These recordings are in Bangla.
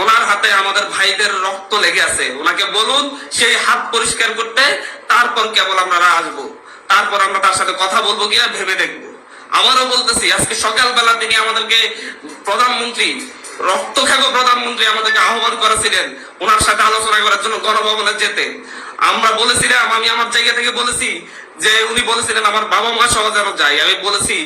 ওনার হাতে আমাদের ভাইদের রক্ত লেগে আছে। ওনাকে বলুন, সেই হাত পরিষ্কার করতে তারপর কেবল আমরা আসব। তারপর আমরা তার সাথে কথা বলব কিনা ভেবে দেখব। আবারও বলতেছি, আজকে সকালবেলা তিনি আমাদেরকে প্রধানমন্ত্রী রক্ত খাগো প্রধানমন্ত্রী আমাদেরকে আহ্বান করেছিলেন। ওনার সাথে আলোচনা করার জন্য গণভবনে যেতে। আমরা বলেছিলাম, আমি আমার জায়গা থেকে বলেছি যে উনি বলেছিলেন, আমার বাবা মা সহ যেন যাই। আমি বলেছি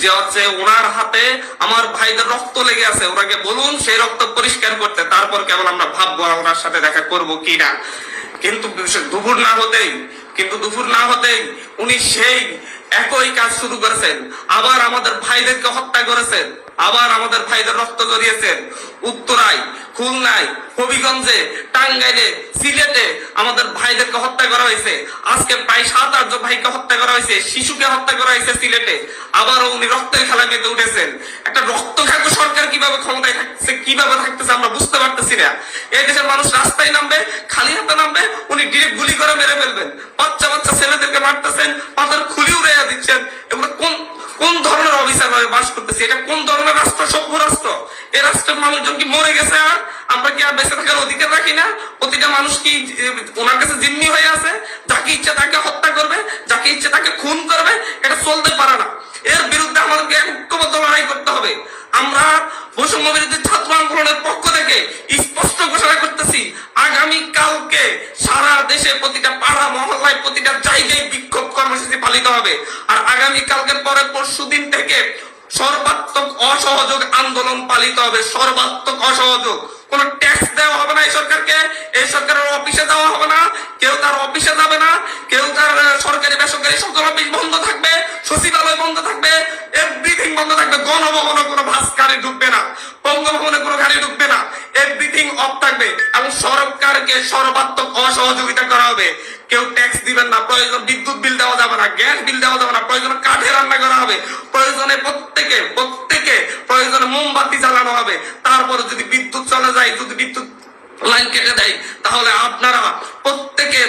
যে হচ্ছে ওনার হাতে আমার ভাইদের রক্ত লেগে আছে। ওনাকে বলুন, সেই রক্ত পরিষ্কার করতে। তারপর কেবল আমরা ভাববো ওনার সাথে দেখা করব কি না কিন্তু দুপুর না হতেই, কিন্তু দুপুর না হতেই উনি সেই একই কাজ শুরু করেছেন। আবার আমাদের ভাইদেরকে হত্যা করেছেন। আবার আমাদের ভাইদের রক্ত জড়িয়েছেন উত্তরায়, খুলনায়, হবিগঞ্জে, টাঙ্গাইলে, সিলেটে আমাদের ভাইদেরকে হত্যা করা হয়েছে। আজকে প্রায় সাত আট ভাইকে হত্যা করা হয়েছে, শিশুকে হত্যা করা হয়েছে সিলেটে। আবার উনি রক্তের খেলা মেতে উঠেছেন। একটা রক্ত খাদ্য সরকার কীভাবে ক্ষমতায় থাকছে কীভাবে থাকতেছে আমরা বুঝতে পারতেছি না। এই দেশের মানুষ রাস্তায় নামবে, খালি হাতে নামবে, উনি ডিরেক্ট গুলি করে রাষ্ট্রের মানুষজন কি মরে গেছে আর? আমরা কি আর বেঁচে থাকার অধিকার রাখি না? প্রতিটা মানুষ কি ওনার কাছে জিম্মি হয়ে আছে? যাকে ইচ্ছে তাকে হত্যা করবে, যাকে ইচ্ছে তাকে খুন করবে, এটা চলতে পারে না। এর বিরুদ্ধে আমাদেরকে ঐক্যবদ্ধ লড়াই করতে হবে। আমরা বৈষম্য বিরোধী ছাত্র আন্দোলনের পক্ষ থেকে স্পষ্ট ঘোষণা করতেছি, আগামী কালকে সারা দেশে প্রতিটা পাড়া, মহল্লায় প্রতিটা জায়গায় বিক্ষোভ কর্মসূচি পালিত হবে। আর আগামী কালকের পরে পরশু দিন থেকে সর্বাত্মক অসহযোগ আন্দোলন পালিত হবে, সর্বাত্মক অসহযোগ। কোন ট্যাক্স দেওয়া হবে না এই সরকারকে, এই সরকারের অফিসে দেওয়া হবে না, কেউ তার অফিসে যাবে না, কেউ তার সরকারি, বেসরকারি সকল অফিস বন্ধ থাকবে, সচিবালয় বন্ধ থাকবে এভরিথিং বন্ধ থাকবে গণভবনে কোনো ভাস্কারে ঢুকবে না বঙ্গভবনে কোনো গাড়ি ঢুকবে না এভরিথিং অফ থাকবে। এবং সরকারকে সর্বাত্মক অসহযোগিতা করা হবে। কেউ ট্যাক্স দিবেন না, প্রয়োজন বিদ্যুৎ বিল দেওয়া যাবে না গ্যাস বিল দেওয়া যাবে না, প্রয়োজনে কাঠে রান্না করা হবে, প্রয়োজনে প্রত্যেকে প্রত্যেকে প্রয়োজনে মোমবাতি জ্বালানো হবে। তারপরে যদি বিদ্যুৎ চলে যায়, যদি বিদ্যুৎ লাইন কেটে দেয়, তাহলে আপনারা প্রত্যেকে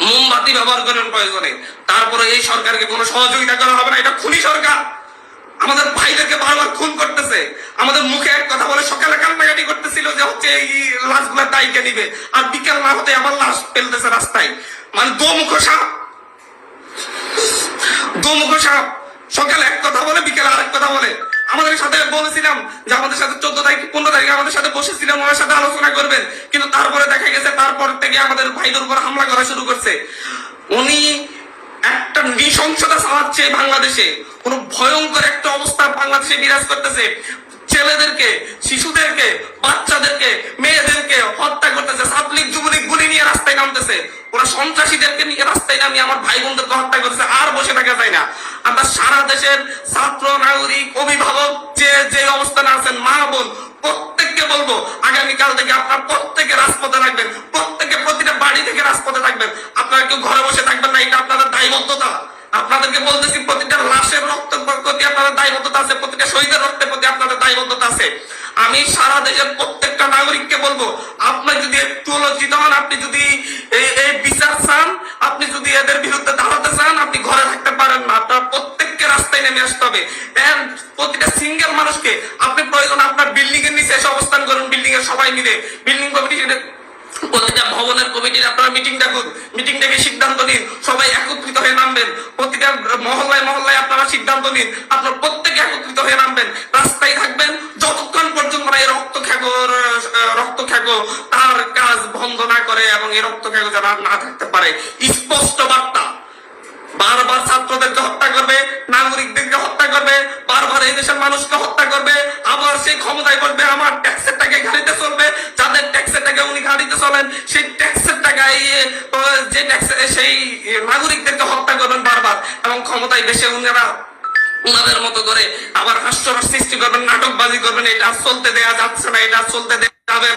মোমবাতি ব্যবহার করেন প্রয়োজনে। তারপরে এই সরকারকে কোনো সহযোগিতা করা হবে না, এটা খুনি সরকার। আমাদের ভাইদেরকে বারবার খুন করতেছে। আমাদের মুখে এক কথা বলে সকালে করতেছিল যে হচ্ছে এই লাশগুলা দায়ীকে নিবে। আর বিকেল না হতে আমার লাশ ফেলতেছে রাস্তায়। মানে দোমুখ সাপ। দোমুখ সাপ। সকালে এক কথা বলে, বিকেলে আরেক কথা বলে। আমাদের সাথে বলেছিলাম যে আমাদের সাথে চোদ্দ তারিখ, পনেরো তারিখে আমাদের সাথে বসেছিলাম, ওনার সাথে আলোচনা করবেন। কিন্তু তারপরে দেখা গেছে, তারপর থেকে আমাদের ভাইদের উপর হামলা করা শুরু করছে। উনি একটা নৃশংসতা চালাচ্ছে বাংলাদেশে। কোন ভয়ঙ্কর একটা অবস্থা বাংলাদেশে বিরাজ করতেছে। ছেলেদেরকে, শিশুদেরকে, বাচ্চাদেরকে, মেয়েদেরকে হত্যা করতেছে, ছাত্রলীগ, যুবলীগ গুলি নিয়ে রাস্তায় নামতেছে। ওরা সন্ত্রাসীদেরকে নিয়ে রাস্তায় নামিয়ে আমার ভাই বোনদেরকে হত্যা করতেছে, আর বসে থাকা যায় না। আমরা সারা দেশের ছাত্র, নাগরিক, অভিভাবক, যে যে অবস্থানে আছেন, মা, বোন, প্রত্যেককে বলব, আগামীকাল থেকে আপনার প্রত্যেকে রাজপথে থাকবেন, প্রত্যেকে প্রতিটা বাড়ি থেকে রাজপথে থাকবেন। আপনারা কেউ ঘরে বসে থাকবেন না, এটা আপনাদের দায়বদ্ধতা। আপনাদেরকে বলতেছি, প্রতিটা লাশের রক্ত প্রতি আপনাদের দায়বদ্ধতা আছে, প্রতিটা শহীদের রক্তের দায়বদ্ধতা আছে। আমি সারা দেশের প্রত্যেকটা নাগরিককে বলব আপনার যদি একটু লজ্জিত হন, আপনি যদি এই বিচার চান, আপনি যদি এদের বিরুদ্ধে দাঁড়াতে চান, আপনি ঘরে থাকতে পারেন না। আপনার প্রত্যেককে রাস্তায় নেমে আসতে হবে। প্রতিটা সিঙ্গেল মানুষকে, আপনি প্রয়োজন আপনার বিল্ডিং এর নিচে এসে অবস্থান করুন বিল্ডিং এর সবাই মিলে। বিল্ডিং কমিটি প্রতিটা ভবনের কমিটির আপনারা মিটিং ডাকুন মিটিং ডেকে সিদ্ধান্ত নিন। সবাই একত্রিত হয়ে নামবেন। প্রতিটা মহল্লায় মহল্লায় আপনারা সিদ্ধান্ত নিন। আপনার প্রত্যেকে একত্রিত হয়ে নামবেন। রাস্তায় থাকবেন। যতক্ষণ পর্যন্ত এই রক্ত খ্যাগর রক্ত খ্যাগো তার কাজ বন্ধ না করে এবং এই রক্ত খ্যাগো যেন আর না থাকতে পারে। স্পষ্ট বার্তা। বারবার ছাত্রদেরকে হত্যা করবে, নাগরিকদেরকে হত্যা করবে, বারবার এই দেশের মানুষকে হত্যা করবে, আবার সেই ক্ষমতায় বসবে, আমার ট্যাক্সের টাকা গাড়িতে চলবে টাকা উনি গাড়িতে চলেন সেই ট্যাক্সের আহ, যে ট্যাক্স সেই নাগরিকদেরকে হত্যা করবেন বারবার এবং ক্ষমতায় বেশি উনারা উনাদের মতো করে আবার হাস্যরস সৃষ্টি করবেন নাটকবাজি করবেন এটা চলতে দেয়া যাচ্ছে না এটা চলতে দেওয়া যাবে।